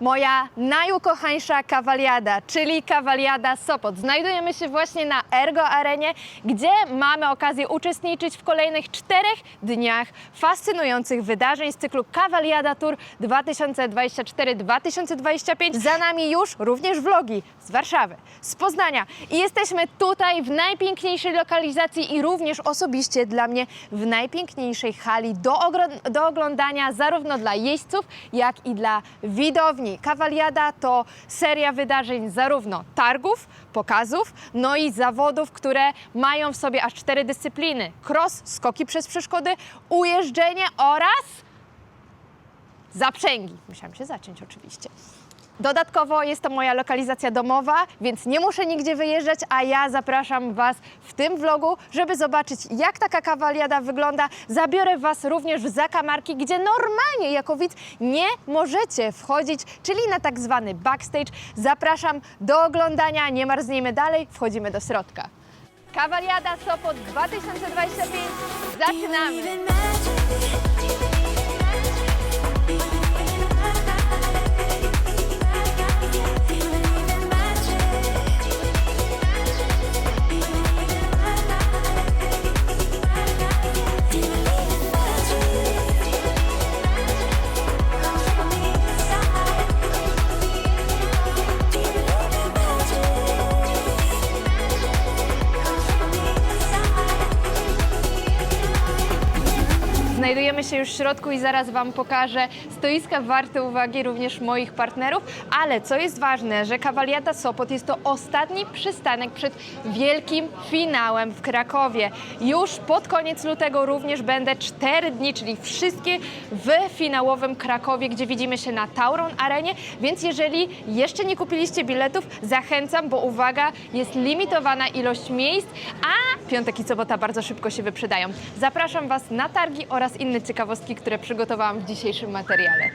moja najukochańsza kawaliada, czyli kawaliada Sopot. Znajdujemy się właśnie na Ergo Arenie, gdzie mamy okazję uczestniczyć w kolejnych czterech dniach fascynujących wydarzeń z cyklu Kawaliada Tour 2024-2025. Za nami już również vlogi z Warszawy, z Poznania i jesteśmy tutaj w najpiękniejszej lokalizacji i również osobiście dla mnie w najpiękniejszej hali do, do oglądania zarówno dla jeźdźców, jak i dla widowni. Kawaliada to seria wydarzeń zarówno targów, pokazów, no i zawodów, które mają w sobie aż cztery dyscypliny. Cross, skoki przez przeszkody, ujeżdżenie oraz zaprzęgi. Musiałam się zaciąć oczywiście. Dodatkowo jest to moja lokalizacja domowa, więc nie muszę nigdzie wyjeżdżać, a ja zapraszam Was w tym vlogu, żeby zobaczyć jak taka kawaliada wygląda. Zabiorę Was również w zakamarki, gdzie normalnie jako widz nie możecie wchodzić, czyli na tak zwany backstage. Zapraszam do oglądania, nie marzniemy dalej, wchodzimy do środka. Kawaliada Sopot 2025, zaczynamy! Znajdujemy się już w środku i zaraz Wam pokażę stoiska warte uwagi również moich partnerów, ale co jest ważne, że Kawaliata Sopot jest to ostatni przystanek przed wielkim finałem w Krakowie. Już pod koniec lutego również będę cztery dni, czyli wszystkie w finałowym Krakowie, gdzie widzimy się na Tauron Arenie, więc jeżeli jeszcze nie kupiliście biletów, zachęcam, bo uwaga, jest limitowana ilość miejsc, a piątek i sobota bardzo szybko się wyprzedają. Zapraszam Was na targi oraz inne ciekawostki, które przygotowałam w dzisiejszym materiale.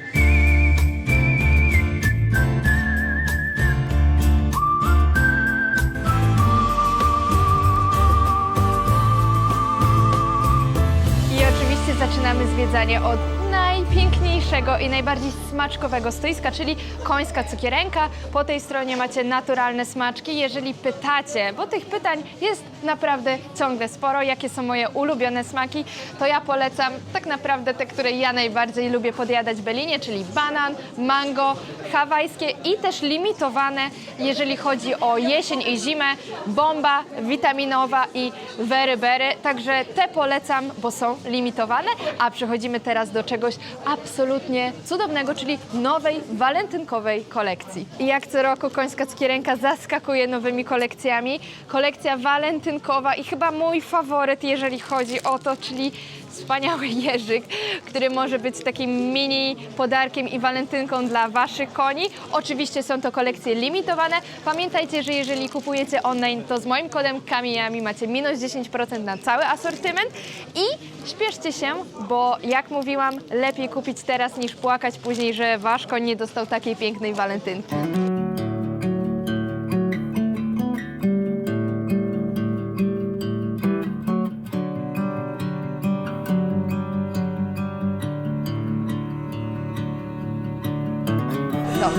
I oczywiście zaczynamy zwiedzanie od najpiękniejszego i najbardziej smaczkowego stoiska, czyli końska cukierenka. Po tej stronie macie naturalne smaczki. Jeżeli pytacie, bo tych pytań jest naprawdę ciągle sporo, jakie są moje ulubione smaki, to ja polecam tak naprawdę te, które ja najbardziej lubię podjadać w Belinie, czyli banan, mango, hawajskie i też limitowane, jeżeli chodzi o jesień i zimę, bomba witaminowa i very berry. Także te polecam, bo są limitowane, a przechodzimy teraz do czegoś absolutnie cudownego, czyli nowej walentynkowej kolekcji. I jak co roku Końska Cukierenka zaskakuje nowymi kolekcjami. Kolekcja walentynkowa i chyba mój faworyt, jeżeli chodzi o to, czyli wspaniały jeżyk, który może być takim mini podarkiem i walentynką dla Waszych koni. Oczywiście są to kolekcje limitowane. Pamiętajcie, że jeżeli kupujecie online, to z moim kodem KAMIJAMI macie minus 10% na cały asortyment i śpieszcie się, bo jak mówiłam, lepiej kupić teraz niż płakać później, że Wasz koń nie dostał takiej pięknej walentynki.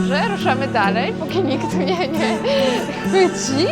Dobrze, ruszamy dalej, póki nikt mnie nie chwyci.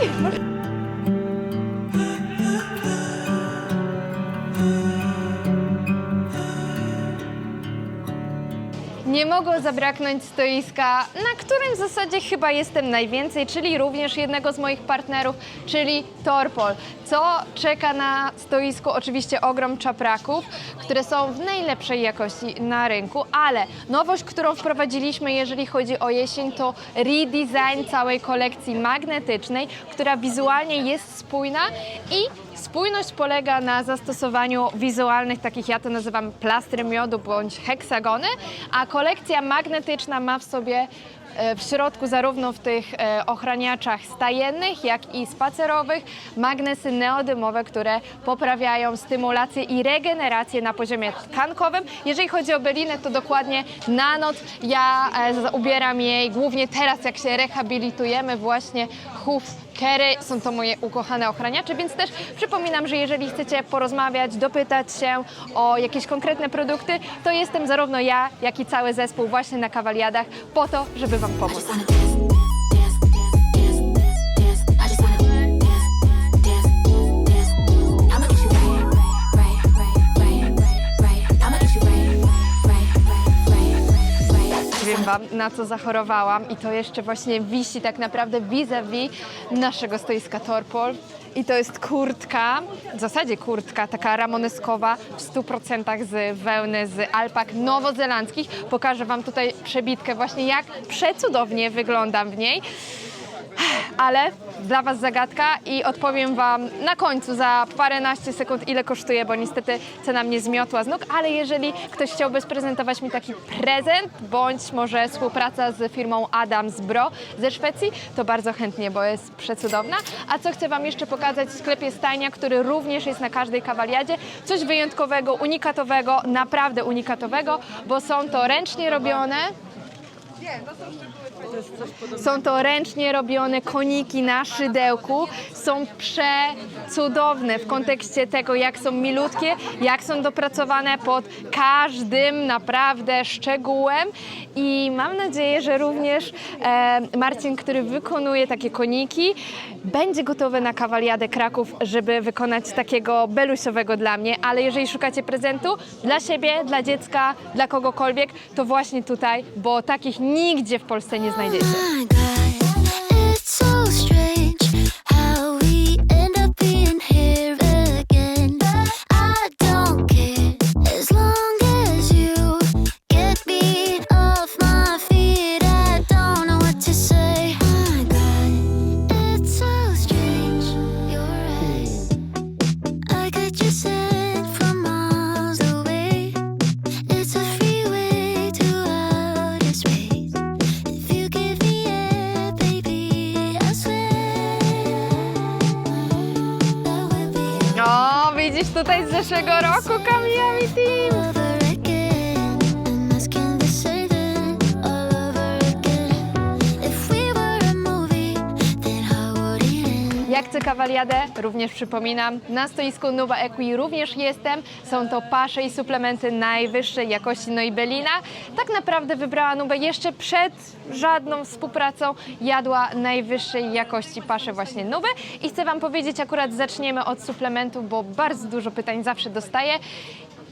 Nie mogło zabraknąć stoiska, na którym w zasadzie chyba jestem najwięcej, czyli również jednego z moich partnerów, czyli Torpol. Co czeka na stoisku? Oczywiście ogrom czapraków, które są w najlepszej jakości na rynku, ale nowość, którą wprowadziliśmy, jeżeli chodzi o jesień, to redesign całej kolekcji magnetycznej, która wizualnie jest spójna i Spójność polega na zastosowaniu wizualnych, takich ja to nazywam plastry miodu bądź heksagony, a kolekcja magnetyczna ma w sobie e, w środku zarówno w tych e, ochraniaczach stajennych, jak i spacerowych magnesy neodymowe, które poprawiają stymulację i regenerację na poziomie tkankowym. Jeżeli chodzi o Belinę, to dokładnie na noc ja e, ubieram jej głównie teraz, jak się rehabilitujemy, właśnie chów Kery, są to moje ukochane ochraniacze, więc też przypominam, że jeżeli chcecie porozmawiać, dopytać się o jakieś konkretne produkty, to jestem zarówno ja, jak i cały zespół właśnie na kawaliadach po to, żeby Wam pomóc. Na co zachorowałam i to jeszcze właśnie wisi tak naprawdę vis-a-vis naszego stoiska Torpol. I to jest kurtka, w zasadzie kurtka taka ramoneskowa w 100% z wełny z alpak nowozelandzkich. Pokażę Wam tutaj przebitkę właśnie jak przecudownie wyglądam w niej. Ale dla Was zagadka i odpowiem Wam na końcu za paręnaście sekund, ile kosztuje, bo niestety cena mnie zmiotła z nóg. Ale jeżeli ktoś chciałby sprezentować mi taki prezent, bądź może współpraca z firmą Adams Bro ze Szwecji, to bardzo chętnie, bo jest przecudowna. A co chcę Wam jeszcze pokazać w sklepie Stajnia, który również jest na każdej kawaliadzie, coś wyjątkowego, unikatowego, naprawdę unikatowego, bo są to ręcznie robione, są to ręcznie robione koniki na szydełku. Są przecudowne w kontekście tego, jak są milutkie, jak są dopracowane pod każdym naprawdę szczegółem. I mam nadzieję, że również e, Marcin, który wykonuje takie koniki, będzie gotowy na kawaliadę Kraków, żeby wykonać takiego belusiowego dla mnie. Ale jeżeli szukacie prezentu dla siebie, dla dziecka, dla kogokolwiek, to właśnie tutaj, bo takich nigdzie w Polsce nie znajdziecie. Widzisz tutaj z zeszłego roku Kamiami Team. Jak chcę kawaliadę, również przypominam, na stoisku Nuba Equi również jestem. Są to pasze i suplementy najwyższej jakości, no i Belina. Tak naprawdę wybrała Nubę jeszcze przed żadną współpracą. Jadła najwyższej jakości pasze właśnie Nuby. I chcę Wam powiedzieć, akurat zaczniemy od suplementów, bo bardzo dużo pytań zawsze dostaję.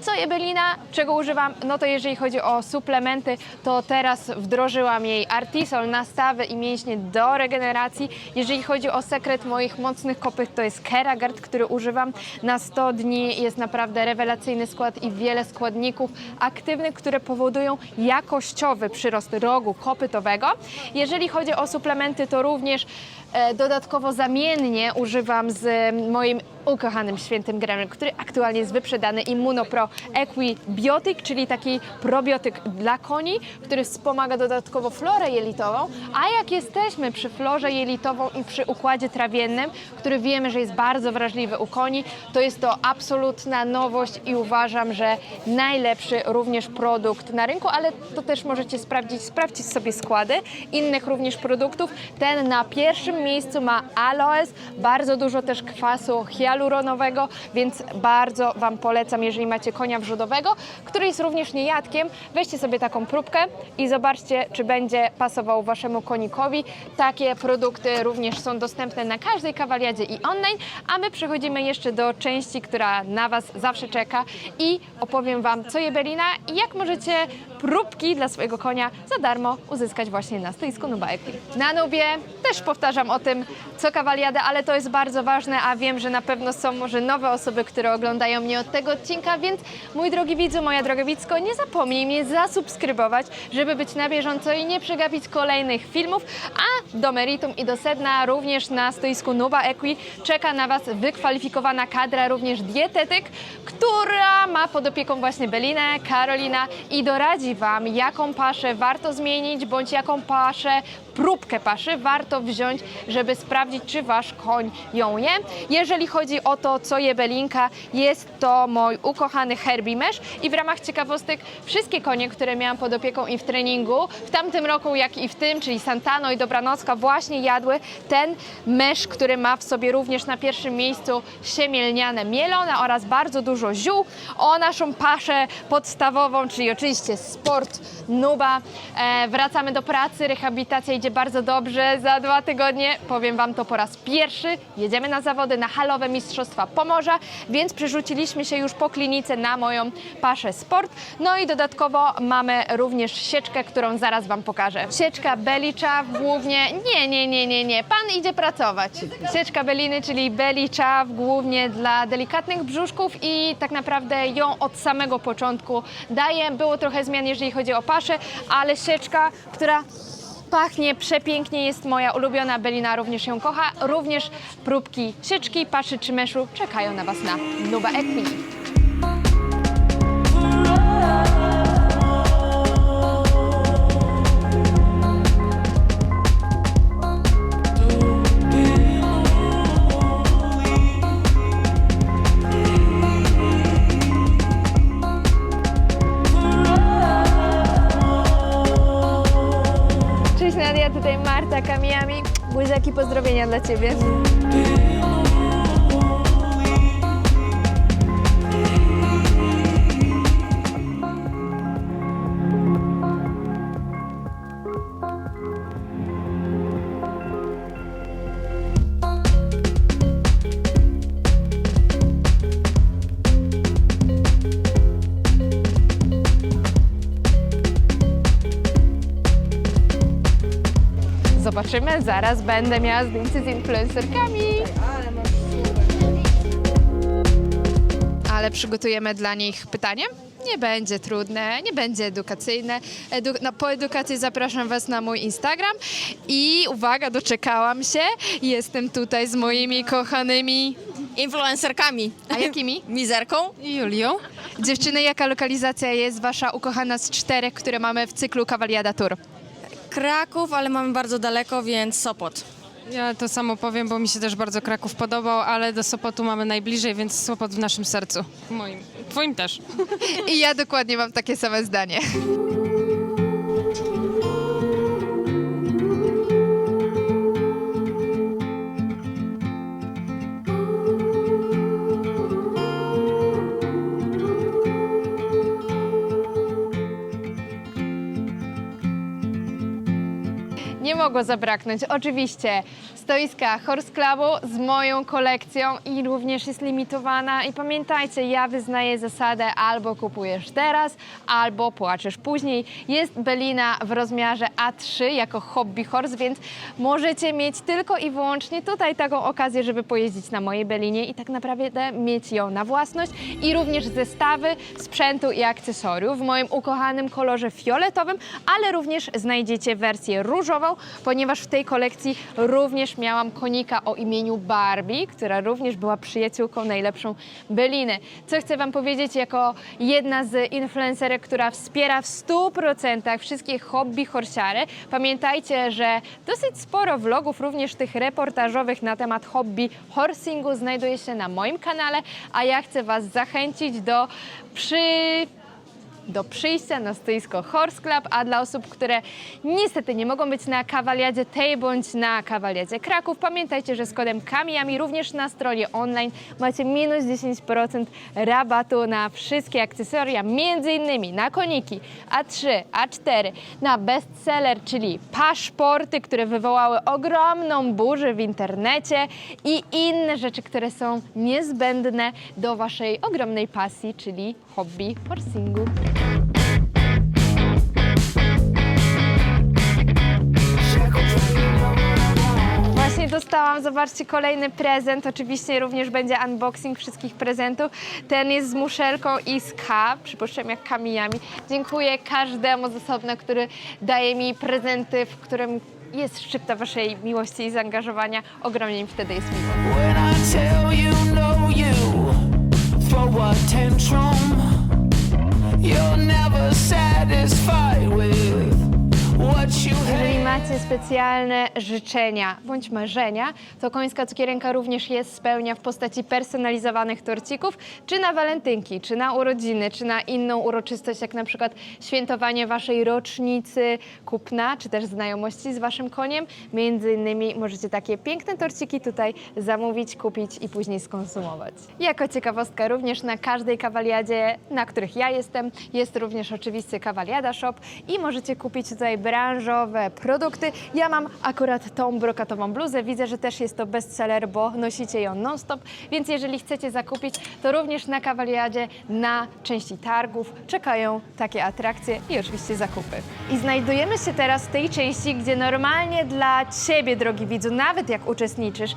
Co Ebelina, czego używam? No to jeżeli chodzi o suplementy, to teraz wdrożyłam jej Artisol, nastawy i mięśnie do regeneracji. Jeżeli chodzi o sekret moich mocnych kopyt, to jest Keragard, który używam na 100 dni. Jest naprawdę rewelacyjny skład i wiele składników aktywnych, które powodują jakościowy przyrost rogu kopytowego. Jeżeli chodzi o suplementy, to również Dodatkowo zamiennie używam z moim ukochanym świętym gremem, który aktualnie jest wyprzedany Immunopro Equibiotic, czyli taki probiotyk dla koni, który wspomaga dodatkowo florę jelitową. A jak jesteśmy przy florze jelitową i przy układzie trawiennym, który wiemy, że jest bardzo wrażliwy u koni, to jest to absolutna nowość i uważam, że najlepszy również produkt na rynku, ale to też możecie sprawdzić, sprawdzić sobie składy innych również produktów. Ten na pierwszym miejscu ma aloes, bardzo dużo też kwasu hialuronowego, więc bardzo Wam polecam, jeżeli macie konia wrzodowego, który jest również niejadkiem, weźcie sobie taką próbkę i zobaczcie, czy będzie pasował Waszemu konikowi. Takie produkty również są dostępne na każdej kawaliadzie i online, a my przechodzimy jeszcze do części, która na Was zawsze czeka i opowiem Wam, co je Belina i jak możecie próbki dla swojego konia za darmo uzyskać właśnie na stoisku Nuba Equi. Na Nubie też powtarzam o tym co kawaliadę, ale to jest bardzo ważne, a wiem, że na pewno są może nowe osoby, które oglądają mnie od tego odcinka, więc mój drogi widzu, moja droga widzko, nie zapomnij mnie zasubskrybować, żeby być na bieżąco i nie przegapić kolejnych filmów, a do meritum i do sedna również na stoisku Nuba Equi czeka na Was wykwalifikowana kadra, również dietetyk, która ma pod opieką właśnie Belinę, Karolina i doradzi Wam, jaką paszę warto zmienić, bądź jaką paszę, próbkę paszy warto wziąć, żeby sprawdzić, czy Wasz koń ją je. Jeżeli chodzi o to, co je Belinka, jest to mój ukochany Herbie Mesh i w ramach ciekawostek wszystkie konie, które miałam pod opieką i w treningu, w tamtym roku, jak i w tym, czyli Santano i Dobranocka, właśnie jadły ten mesz, który ma w sobie również na pierwszym miejscu siemielniane mielone oraz bardzo dużo ziół. O naszą paszę podstawową, czyli oczywiście sport Nuba. E, wracamy do pracy, rehabilitacja idzie bardzo dobrze. Za dwa tygodnie, powiem Wam to po raz pierwszy, jedziemy na zawody na halowe Mistrzostwa Pomorza, więc przerzuciliśmy się już po klinice na moją paszę sport. No i dodatkowo mamy również sieczkę, którą zaraz Wam pokażę. Sieczka Belicza głównie, nie, nie, nie, nie, nie, Pan idzie pracować. Sieczka Beliny, czyli Belicza głównie dla delikatnych brzuszków i tak naprawdę ją od samego początku daję. Było trochę zmian, jeżeli chodzi o paszę, ale sieczka, która Pachnie przepięknie, jest moja ulubiona Belina, również ją kocha. Również próbki sieczki, paszy czy meszu czekają na Was na Nuba Equine. Dla Ciebie. Zobaczymy, zaraz będę miała zdjęcie z influencerkami. Ale przygotujemy dla nich pytanie. Nie będzie trudne, nie będzie edukacyjne. Edu no, po edukacji zapraszam Was na mój Instagram i uwaga, doczekałam się. Jestem tutaj z moimi kochanymi. influencerkami. A jakimi? Mizerką. Julią. Dziewczyny, jaka lokalizacja jest Wasza ukochana z czterech, które mamy w cyklu Cavaliada Tour? Kraków, ale mamy bardzo daleko, więc Sopot. Ja to samo powiem, bo mi się też bardzo Kraków podobał, ale do Sopotu mamy najbliżej, więc Sopot w naszym sercu. Moim. Twoim też. I ja dokładnie mam takie same zdanie. Mogło zabraknąć. Oczywiście stoiska Horse Clubu z moją kolekcją i również jest limitowana. I pamiętajcie, ja wyznaję zasadę albo kupujesz teraz, albo płaczesz później. Jest Belina w rozmiarze A3 jako hobby horse, więc możecie mieć tylko i wyłącznie tutaj taką okazję, żeby pojeździć na mojej Belinie i tak naprawdę mieć ją na własność. I również zestawy sprzętu i akcesoriów w moim ukochanym kolorze fioletowym, ale również znajdziecie wersję różową, ponieważ w tej kolekcji również miałam konika o imieniu Barbie, która również była przyjaciółką najlepszą Beliny. Co chcę Wam powiedzieć jako jedna z influencerek, która wspiera w 100% wszystkie hobby horsiary. Pamiętajcie, że dosyć sporo vlogów, również tych reportażowych na temat hobby horsingu znajduje się na moim kanale, a ja chcę Was zachęcić do przy do przyjścia na stoisko Horse Club, a dla osób, które niestety nie mogą być na kawaliadzie tej bądź na kawaliadzie Kraków, pamiętajcie, że z kodem KAMIAMI również na stronie online macie minus 10% rabatu na wszystkie akcesoria, między innymi na koniki A3, A4, na bestseller, czyli paszporty, które wywołały ogromną burzę w internecie i inne rzeczy, które są niezbędne do waszej ogromnej pasji, czyli hobby horsingu. Dostałam, zobaczcie, kolejny prezent. Oczywiście również będzie unboxing wszystkich prezentów. Ten jest z muszelką i z K, przypuszczam jak kamijami. Dziękuję każdemu z osobna, który daje mi prezenty, w którym jest szczypta waszej miłości i zaangażowania. Ogromnie mi wtedy jest miło. When I tell you, no, you throw a tantrum. You're never satisfied with. Jeżeli macie specjalne życzenia bądź marzenia, to końska cukierenka również je spełnia w postaci personalizowanych torcików, czy na walentynki, czy na urodziny, czy na inną uroczystość, jak na przykład świętowanie waszej rocznicy kupna, czy też znajomości z waszym koniem. Między innymi możecie takie piękne torciki tutaj zamówić, kupić i później skonsumować. Jako ciekawostka również na każdej kawaliadzie, na których ja jestem, jest również oczywiście kawaliada shop i możecie kupić tutaj branżowe produkty. Ja mam akurat tą brokatową bluzę. Widzę, że też jest to bestseller, bo nosicie ją non-stop, więc jeżeli chcecie zakupić, to również na kawaliadzie, na części targów czekają takie atrakcje i oczywiście zakupy. I znajdujemy się teraz w tej części, gdzie normalnie dla Ciebie, drogi widzu, nawet jak uczestniczysz e,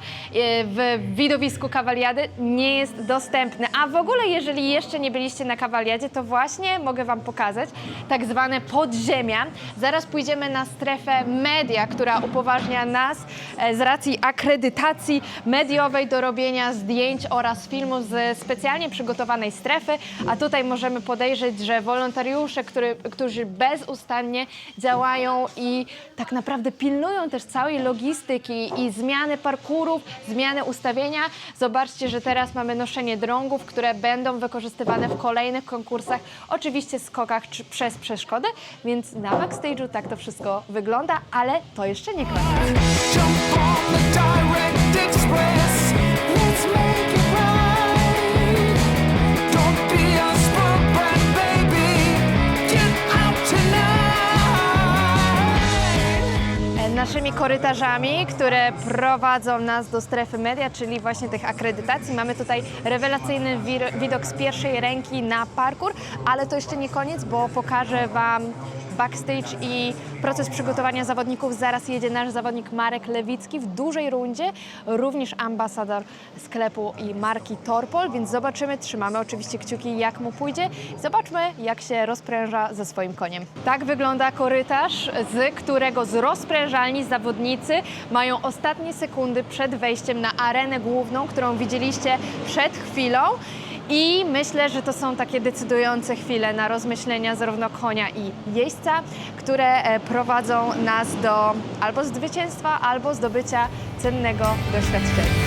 w widowisku kawaliady, nie jest dostępny. A w ogóle, jeżeli jeszcze nie byliście na kawaliadzie, to właśnie mogę Wam pokazać tak zwane podziemia. Zaraz pójdziemy na strefę media, która upoważnia nas e, z racji akredytacji mediowej do robienia zdjęć oraz filmów ze specjalnie przygotowanej strefy. A tutaj możemy podejrzeć, że wolontariusze, który, którzy bezustannie działają i tak naprawdę pilnują też całej logistyki i zmiany parkurów, zmiany ustawienia. Zobaczcie, że teraz mamy noszenie drągów, które będą wykorzystywane w kolejnych konkursach, oczywiście skokach czy przez przeszkodę, więc na backstage'u tak to wszystko wygląda, ale to jeszcze nie koniec. Naszymi korytarzami, które prowadzą nas do strefy media, czyli właśnie tych akredytacji. Mamy tutaj rewelacyjny wir- widok z pierwszej ręki na parkour, ale to jeszcze nie koniec, bo pokażę Wam backstage i proces przygotowania zawodników. Zaraz jedzie nasz zawodnik Marek Lewicki w dużej rundzie, również ambasador sklepu i marki Torpol, więc zobaczymy, trzymamy oczywiście kciuki jak mu pójdzie. Zobaczmy jak się rozpręża ze swoim koniem. Tak wygląda korytarz, z którego z rozprężalni zawodnicy mają ostatnie sekundy przed wejściem na arenę główną, którą widzieliście przed chwilą. I myślę, że to są takie decydujące chwile na rozmyślenia zarówno konia i jeźdźca, które e, prowadzą nas do albo zwycięstwa, albo zdobycia cennego doświadczenia.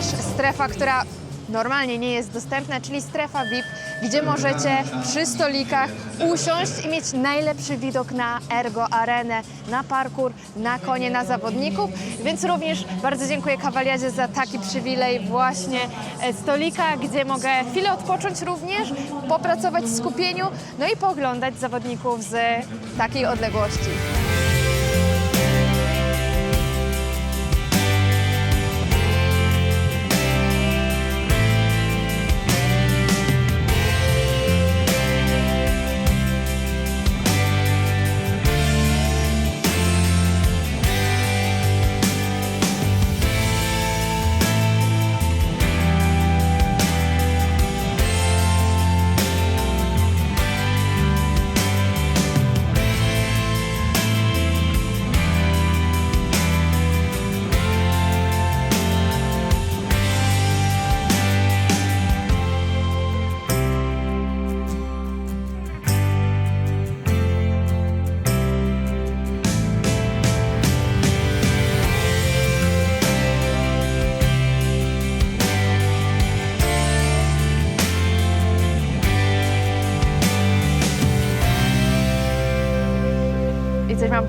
Również strefa, która normalnie nie jest dostępna, czyli strefa VIP, gdzie możecie przy stolikach usiąść i mieć najlepszy widok na Ergo Arenę, na parkour, na konie, na zawodników. Więc również bardzo dziękuję Kawaliadzie za taki przywilej właśnie e, stolika, gdzie mogę chwilę odpocząć również, popracować w skupieniu, no i pooglądać zawodników z takiej odległości.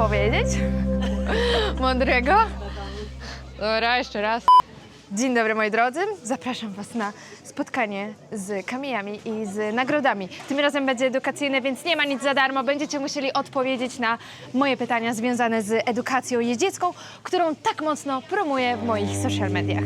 Powiedzieć? Mądrego? Dobra, jeszcze raz. Dzień dobry moi drodzy, zapraszam Was na spotkanie z kamieniami i z nagrodami. Tym razem będzie edukacyjne, więc nie ma nic za darmo. Będziecie musieli odpowiedzieć na moje pytania związane z edukacją jeździecką, którą tak mocno promuję w moich social mediach.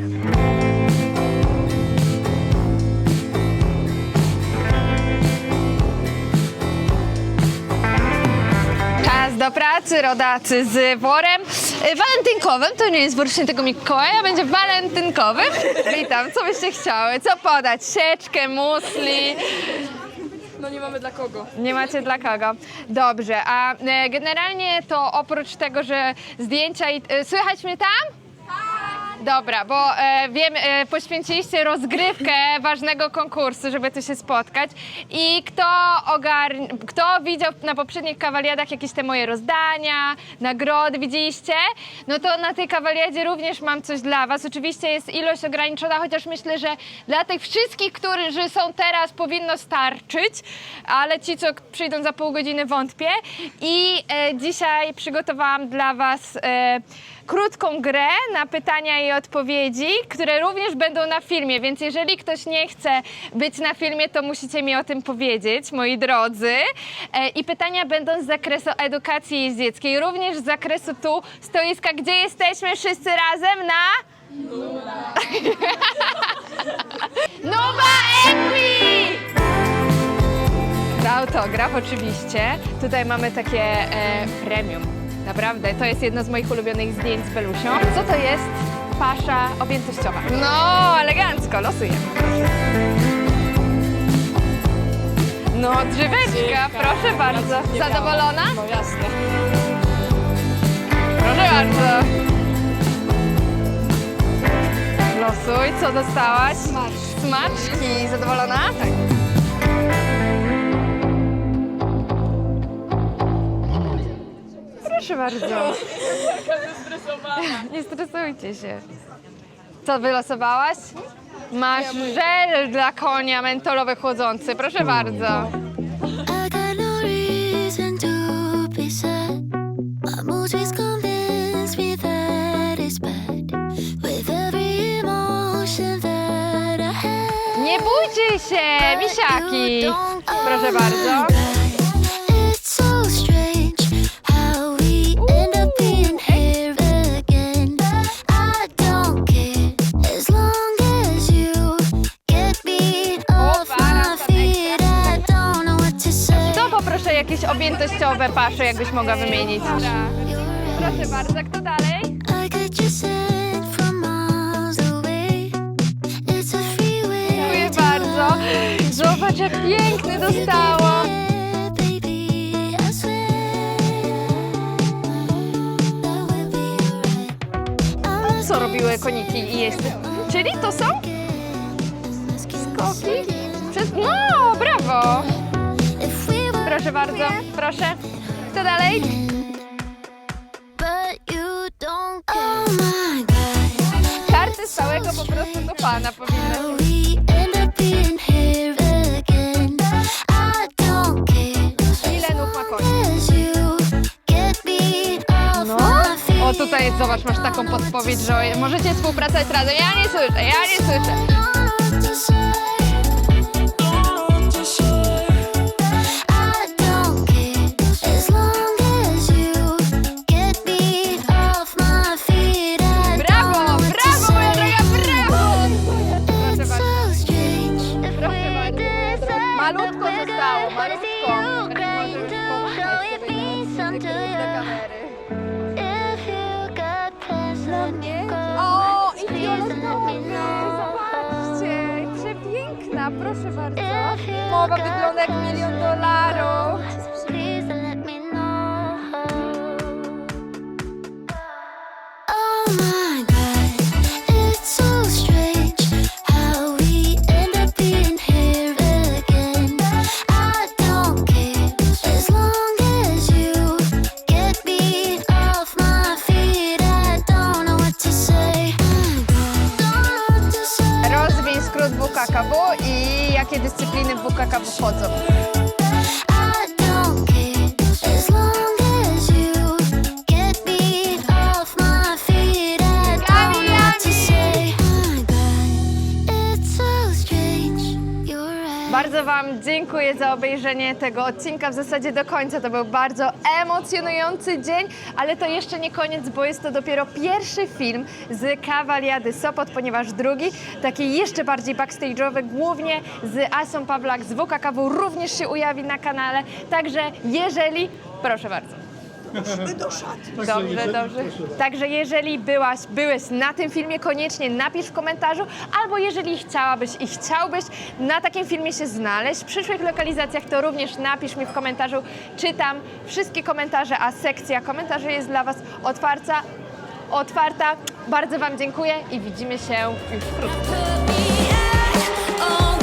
Do pracy rodacy z worem y, walentynkowym. To nie jest wór świętego Mikołaja, będzie walentynkowym. Witam, co byście chciały? Co podać? Sieczkę, musli? No nie mamy dla kogo. Nie macie dla kogo. Dobrze, a e, generalnie to oprócz tego, że zdjęcia i... E, słychać mnie tam? Dobra, bo e, wiem, e, poświęciliście rozgrywkę ważnego konkursu, żeby tu się spotkać. I kto ogarn... kto widział na poprzednich kawaliadach jakieś te moje rozdania, nagrody, widzieliście? No to na tej kawaliadzie również mam coś dla was. Oczywiście jest ilość ograniczona, chociaż myślę, że dla tych wszystkich, którzy są teraz, powinno starczyć, ale ci, co przyjdą za pół godziny, wątpię. I e, dzisiaj przygotowałam dla was e, krótką grę na pytania i odpowiedzi, które również będą na filmie, więc jeżeli ktoś nie chce być na filmie, to musicie mi o tym powiedzieć, moi drodzy. E, I pytania będą z zakresu edukacji jeździeckiej, również z zakresu tu stoiska, gdzie jesteśmy wszyscy razem na... Nuba Equi! Za autograf oczywiście. Tutaj mamy takie e, premium. Naprawdę, to jest jedno z moich ulubionych zdjęć z Belusią. Co to jest? Pasza objętościowa. No, elegancko, losujemy. No, drzeweczka, proszę bardzo. Zadowolona? No jasne. Proszę bardzo. Losuj, co dostałaś? Smaczki. Zadowolona? Tak. Proszę bardzo. Nie stresujcie się. Co wylosowałaś? Masz żel dla konia mentolowy chłodzący. Proszę bardzo. I got no reason to be sad. My mood is convinced me that it's bad. With every emotion that I have. Nie bójcie się, misiaki. Proszę bardzo. Objętościowe pasze, jakbyś mogła wymienić. Proszę bardzo, kto dalej? Dziękuję bardzo. Zobacz, jak piękny alright. Co robiły koniki i jeźdźcy? Czyli to są Proszę bardzo, proszę. Kto dalej? but you don't care. Oh my god. Karty stałego po prostu do pana powinny. Ile nóg ma koń? No. O, tutaj zobacz, masz taką podpowiedź, że możecie współpracować razem. Ja nie słyszę, ja nie słyszę. Jakie dyscypliny w WKKW wchodzą. Dziękuję za obejrzenie tego odcinka w zasadzie do końca. To był bardzo emocjonujący dzień, ale to jeszcze nie koniec, bo jest to dopiero pierwszy film z Kawaliady Sopot, ponieważ drugi, taki jeszcze bardziej backstage'owy, głównie z Asą Pawlak z WKKW również się ujawi na kanale. Także jeżeli, proszę bardzo. Do szatni. Dobrze, dobrze. Także jeżeli byłaś, byłeś na tym filmie, koniecznie napisz w komentarzu, albo jeżeli chciałabyś i chciałbyś na takim filmie się znaleźć, w przyszłych lokalizacjach, to również napisz mi w komentarzu. Czytam wszystkie komentarze, a sekcja komentarzy jest dla Was otwarta. otwarta. Bardzo Wam dziękuję i widzimy się już wkrótce. Put me